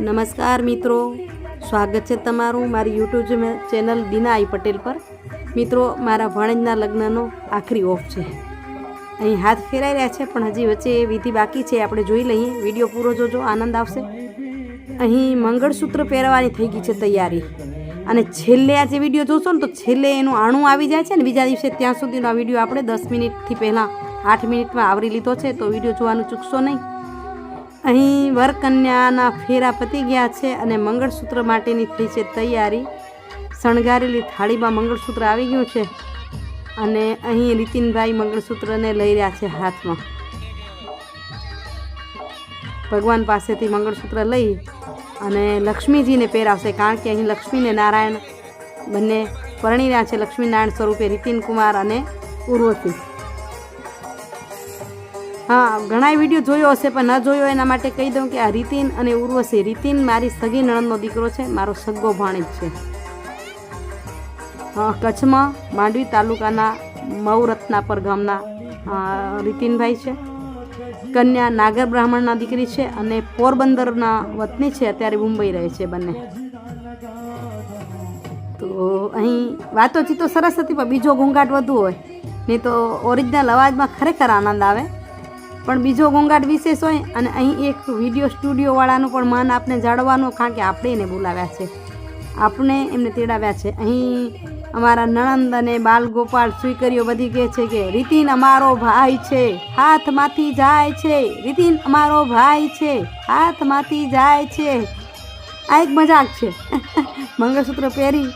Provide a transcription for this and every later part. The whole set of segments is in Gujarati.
નમસ્કાર મિત્રો, સ્વાગત છે તમારું મારી YouTube channel Dina I Patel પર. મિત્રો, મારા ભણેજના લગ્નનો આખરી ઓફ છે. અહીં હાથ ફેરાઈ રહ્યા છે, પણ હજી વચ્ચે વિધિ બાકી છે, આપણે જોઈ લઈએ. વીડિયો પૂરો જોજો, આનંદ આવશે. અહીં મંગળસૂત્ર પહેરવાની થઈ ગઈ છે તૈયારી. અને છેલ્લે આ જે વીડિયો જોશો ને, તો છેલ્લે એનું આણું આવી જાય છે ને, બીજા દિવસે ત્યાં સુધીનો આ વીડિયો આપણે દસ મિનિટથી પહેલાં આઠ મિનિટમાં આવરી લીધો છે, તો વીડિયો જોવાનું ચૂકશો નહીં. અહીં વરકન્યાના ફેરા પતી ગયા છે અને મંગળસૂત્ર માટેની થઈ છે તૈયારી. શણગારેલી થાળીમાં મંગળસૂત્ર આવી ગયું છે અને અહીં નીતિનભાઈ મંગળસૂત્રને લઈ રહ્યા છે હાથમાં. ભગવાન પાસેથી મંગળસૂત્ર લઈ અને લક્ષ્મીજીને પહેરાવશે કારણ કે અહીં લક્ષ્મીને નારાયણ બંને પરણી રહ્યા છે. લક્ષ્મીનારાયણ સ્વરૂપે રીતિન કુમાર અને ઉર્વશી હા ઘણા વીડિયો જોયો હશે, પણ ન જોયો એના માટે કહી દઉં કે આ રીતિન અને ઉર્વશી રીતિન મારી સગી નણંદનો દીકરો છે, મારો સગ્ગો ભાણેજ છે. કચ્છમાં માંડવી તાલુકાના મૌરત્નાપર ગામના રીતિનભાઈ છે. કન્યા નાગર બ્રાહ્મણના દીકરી છે અને પોરબંદરના વતની છે, અત્યારે મુંબઈ રહે છે બંને. તો અહીં વાતો ચીતો સરસ હતી, પણ બીજો ઘોંઘાટ વધુ હોય. નહીં તો ઓરિજિનલ અવાજમાં ખરેખર આનંદ આવે. પણ બીજો ઘોંઘાટ વિશેષ હોય અને અહીં એક વીડિયો સ્ટુડિયોવાળાનું પણ માન આપને જાળવવાનું કારણ કે આપણે એને બોલાવ્યા છે. આપણે એમને તેડાવ્યા છે. અહીં અમારા નણંદ અને બાલગોપાલ સ્વીકરીઓ બધી કહે છે કે, રીતિન અમારો ભાઈ છે, હાથમાંથી જાય છે. રીતિન અમારો ભાઈ છે, હાથમાંથી જાય છે. આ એક મજાક છે. મંગળસૂત્ર પહેરી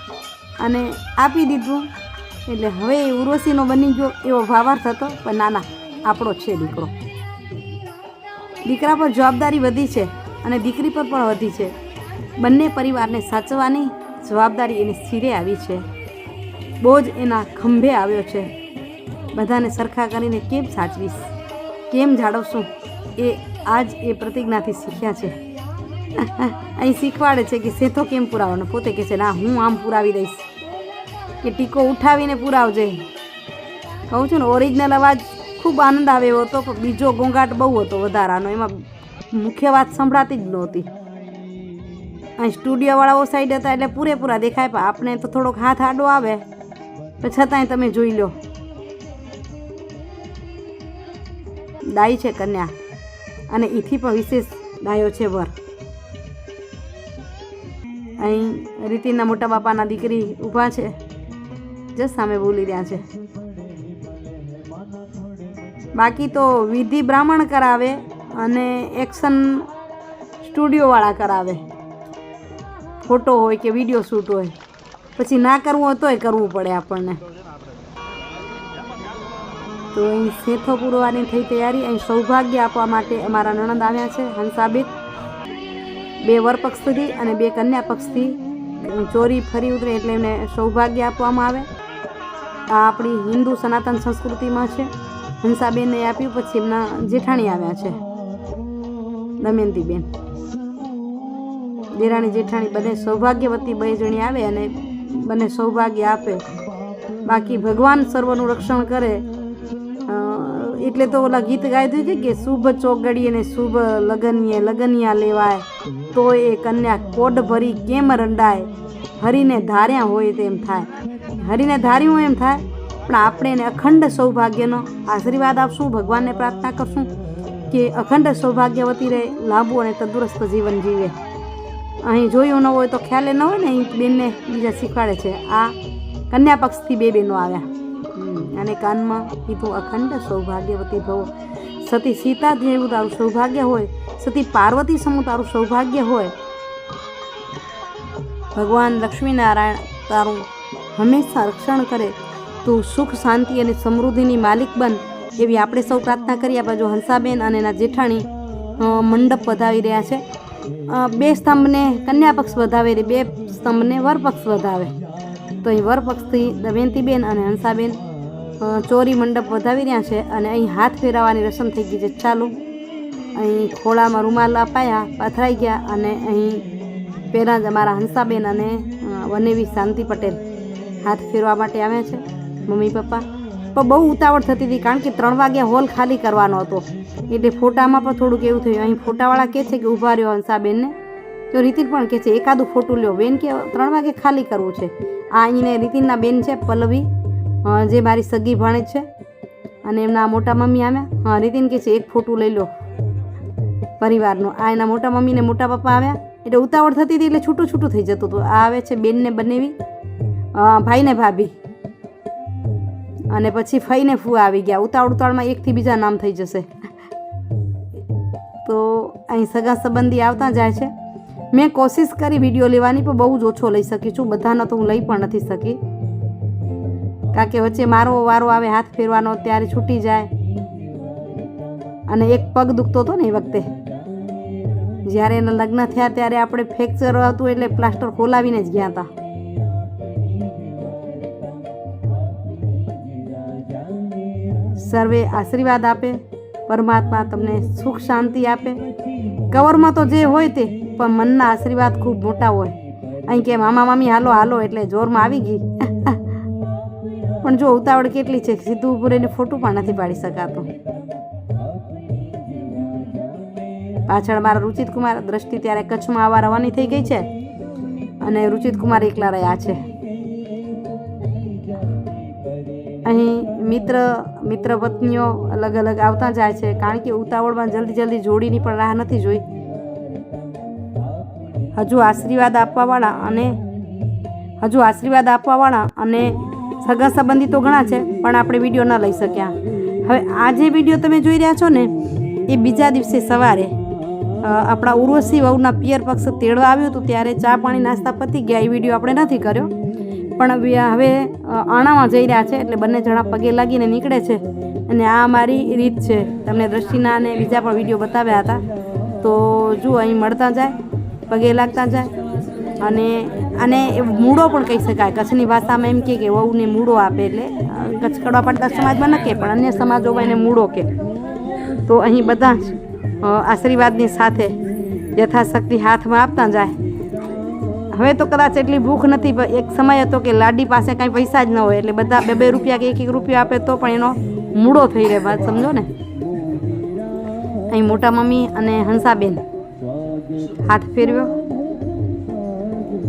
અને આપી દીધું. એટલે હવે ઉર્વશીનો બની ગયો એવો ભાવાર્થ હતો. પણ નાના, આપણો છે દીકરો. દીકરા પર જવાબદારી વધી છે અને દીકરી પર પણ વધી છે. બંને પરિવારને સાચવવાની જવાબદારી એની સ્થિરે આવી છે. બોજ એના ખંભે આવ્યો છે. બધાને સરખા કરીને કેમ સાચવીશ? કેમ જાળવશું? એ આજ એ પ્રતિજ્ઞાથી શીખ્યા છે. અહીં શીખવાડે છે કે સેતો કેમ પુરાવાનો પોતે કહે છે, ના, હું આમ પુરાવી દઈશ. કે ટીકો ઉઠાવીને પુરાવજે. કહું છું ને ઓરિજિનલ અવાજ ખૂબ આનંદ આવે એવો હતો. પણ બીજો ઘોંઘાટ બહુ હતો વધારાનો. એમાં મુખ્ય વાત સંભળાતી જ નહોતી. અહીં સ્ટુડિયોવાળાઓ સાઈડ હતા એટલે પૂરેપૂરા દેખાય, પણ આપણે તો થોડોક હાથ આડો આવે. પણ છતાંય તમે જોઈ લો. ડાઈ છે કન્યા. અને એથી પણ વિશેષ ડાયો છે વર. અહીં રીતિના મોટા બાપાના દીકરી ઊભા છે. જસ સામે બોલી રહ્યા છે. બાકી તો વિધિ બ્રાહ્મણ કરાવે અને એક્શન સ્ટુડિયોવાળા કરાવે. ફોટો હોય કે વીડિયો શૂટ હોય. પછી ના કરવું હોય તોય કરવું પડે આપણને. તો અહીં શેથો પૂરવાની થઈ તૈયારી. અહીં સૌભાગ્ય આપવા માટે અમારા નણંદ આવ્યા છે હંસાબેન બે વરપક્ષથી અને બે કન્યા પક્ષથી ચોરી ફરી ઉતરે એટલે એમને સૌભાગ્ય આપવામાં આવે. આ આપણી હિન્દુ સનાતન સંસ્કૃતિમાં છે. હંસાબેનને આપ્યું, પછી એમના જેઠાણી આવ્યા છે. દમયંતીબેન. દેરાણી જેઠાણી બંને સૌભાગ્યવતી બે જણી આવે અને બંને સૌભાગ્ય આપે. બાકી ભગવાન સર્વનું રક્ષણ કરે. એટલે તો ઓલા ગીત ગાયું છે કે શુભ ચોગડીએ અને શુભ લગનીએ લગનિયા લેવાય. તો એ કન્યા કોડ ભરી કેમ રંડાય? હરીને ધાર્યા હોય તેમ થાય. હરીને ધાર્યું એમ થાય? પણ આપણે એને અખંડ સૌભાગ્યનો આશીર્વાદ આપશું, ભગવાનને પ્રાર્થના કરશું કે અખંડ સૌભાગ્યવતી રહે, લાંબુ અને તંદુરસ્ત જીવન જીવે. અહીં જોયું ન હોય તો ખ્યાલ ન હોય ને, અહીં બેનને બીજા શીખવાડે છે. આ કન્યા પક્ષથી બે બહેનો આવ્યા. અને કાનમાં કીધું, અખંડ સૌભાગ્યવતી ભવ. સતી સીતા જેવું તારું સૌભાગ્ય હોય, સતી પાર્વતી સમૂહ તારું સૌભાગ્ય હોય. ભગવાન લક્ષ્મીનારાયણ તારું હંમેશા રક્ષણ કરે તું સુખ, શાંતિ અને સમૃદ્ધિની માલિક બન એવી આપણે સૌ પ્રાર્થના કરીએ. જો હંસાબેન અને એના જેઠાણી મંડપ વધાવી રહ્યા છે. બે સ્તંભને કન્યા પક્ષ વધાવે બે સ્તંભને વરપક્ષ વધાવે. તો અહીં વરપક્ષથી દમયંતીબેન અને હંસાબેન ચોરી મંડપ વધાવી રહ્યા છે અને અહીં હાથ ફેરવવાની રસમ થઈ ગઈ છે. ચાલુ. અહીં ખોળામાં રૂમાલ અપાયા, પથરાઈ ગયા અને અહીં પહેલાં જ અમારા હંસાબેન અને વનેવી શાંતિ પટેલ હાથ ફેરવા માટે આવ્યા છે. મમ્મી, પપ્પા. પણ બહુ ઉતાવળ થતી હતી કારણ કે ત્રણ વાગ્યા હોલ ખાલી કરવાનો હતો. એટલે ફોટામાં પણ થોડુંક એવું થયું. અહીં ફોટાવાળા કહે છે કે ઊભા રહ્યો હંસાબેનને? તો રીતિન પણ કહે છે, એકાદું ફોટું લ્યો. બેન કે, ત્રણ વાગે ખાલી કરવું છે. આ અહીંને રીતિનના બેન છે, પલ્લવી જે મારી સગી ભાણેજ છે. અને એમના મોટા મમ્મી આવ્યા. હા રીતિન કહે છે, એક ફોટું લઈ લો પરિવારનું. આ એના મોટા મમ્મી ને મોટા પપ્પા આવ્યા. એટલે ઉતાવળ થતી હતી એટલે છૂટું છૂટું થઈ જતું હતું. આ આવે છે બેનને બનેવી. ભાઈને ભાભી. અને પછી ફઈને ફૂ આવી ગયા. ઉતાવળ ઉતાવળમાં એકથી બીજા નામ થઈ જશે. તો અહીં સગા સંબંધી આવતા જાય છે. મેં કોશિશ કરી વીડિયો લેવાની, પણ બહુ જ ઓછો લઈ શકી છું. બધાનો તો હું લઈ પણ નથી શકી. કારણ કે વચ્ચે મારો વારો આવે, હાથ ફેરવાનો, ત્યારે છૂટી જાય. અને એક પગ દુખતો હતો ને એ વખતે. જ્યારે એના લગ્ન થયા, ત્યારે આપણે ફ્રેક્ચર હતું એટલે પ્લાસ્ટર ખોલાવીને જ ગયા હતા. સર્વે આશીર્વાદ આપે, પરમાત્મા તમને સુખ શાંતિ આપે. કવરમાં તો જે હોય તે, પણ મનના આશીર્વાદ ખૂબ મોટા હોય. અહીં કે મામા મામી હાલો હાલો એટલે જોરમાં આવી ગઈ. પણ જો ઉતાવળ કેટલી છે સીધું ઊભું રહીને ફોટું પણ નથી પાડી શકાતો. પાછળ મારા રુચિત કુમાર દ્રષ્ટિ ત્યારે કચ્છમાં આવવા રવાની થઈ ગઈ છે અને રુચિત કુમાર એકલા રહ્યા છે. અહીં મિત્ર મિત્ર પત્નીઓ અલગ અલગ આવતા જાય છે. કારણ કે ઉતાવળમાં જલ્દી જલ્દી જોડીની પણ રાહ નથી જોઈ. હજુ આશીર્વાદ આપવાવાળા અને હજુ આશીર્વાદ આપવાવાળા અને સગા સંબંધી તો ઘણા છે, પણ આપણે વીડિયો ન લઈ શક્યા. હવે આ જે વીડિયો તમે જોઈ રહ્યા છો ને, એ બીજા દિવસે સવારે આપણા ઉર્વશી વહુના પિયર પક્ષ તેડવા આવ્યું હતું, ત્યારે ચા પાણી નાસ્તા પતી ગયા. એ વીડિયો આપણે નથી કર્યો. પણ હવે આણામાં જઈ રહ્યા છે એટલે બંને જણા પગે લાગીને નીકળે છે અને આ અમારી રીત છે. તમને દ્રષ્ટિના અને બીજા પણ વીડિયો બતાવ્યા હતા. તો જુઓ, અહીં મળતા જાય, પગે લાગતા જાય અને અને મૂળો પણ કહી શકાય. કચ્છની ભાષામાં એમ કે વહુને મૂડો આપે એટલે કચ્છ કડવા પાડતા સમાજમાં ન કે, પણ અન્ય સમાજોમાં એને મૂડો કે. તો અહીં બધા આશીર્વાદની સાથે યથાશક્તિ હાથમાં આપતા જાય. હવે તો કદાચ એટલી ભૂખ નથી, પણ એક સમય હતો કે લાડી પાસે કાંઈ પૈસા જ ન હોય, એટલે બધા બે બે રૂપિયા કે એક એક રૂપિયા આપે તો પણ એનો મૂડો થઈ રહે, વાત સમજો ને? અહીં મોટા મમ્મી અને હંસાબેન. હાથ ફેરવ્યો.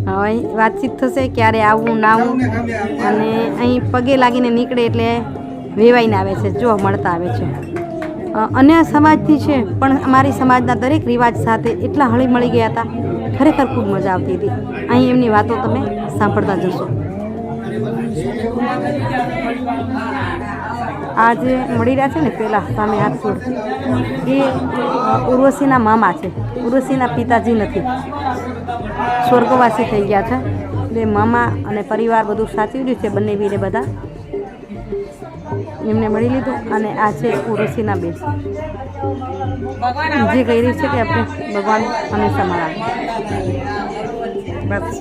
હવે વાતચીત થશે ક્યારે આવું અને અહીં પગે લાગીને નીકળે એટલે વેવાઈને આવે છે, જો મળતા આવે છે. અન્ય સમાજથી છે, પણ અમારી સમાજના દરેક રિવાજ સાથે એટલા હળી મળી ગયા હતા. ખરેખર ખૂબ મજા આવતી હતી. અહીં એમની વાતો તમે સાંભળતા જશો. આ જે મળી રહ્યા છે ને પહેલાં સામે આ છોડ એ ઉર્વશીના મામા છે. ઉર્વશીના પિતાજી નથી. સ્વર્ગવાસી થઈ ગયા છે. એટલે મામા અને પરિવાર બધું સાચવ્યું છે, બંને વીરે બધા. એમને મળી લીધું અને આ છે ઉર્વશીના બેન. જે કહી રહી છે કે આપણે ભગવાન હંમેશા મારા બસ.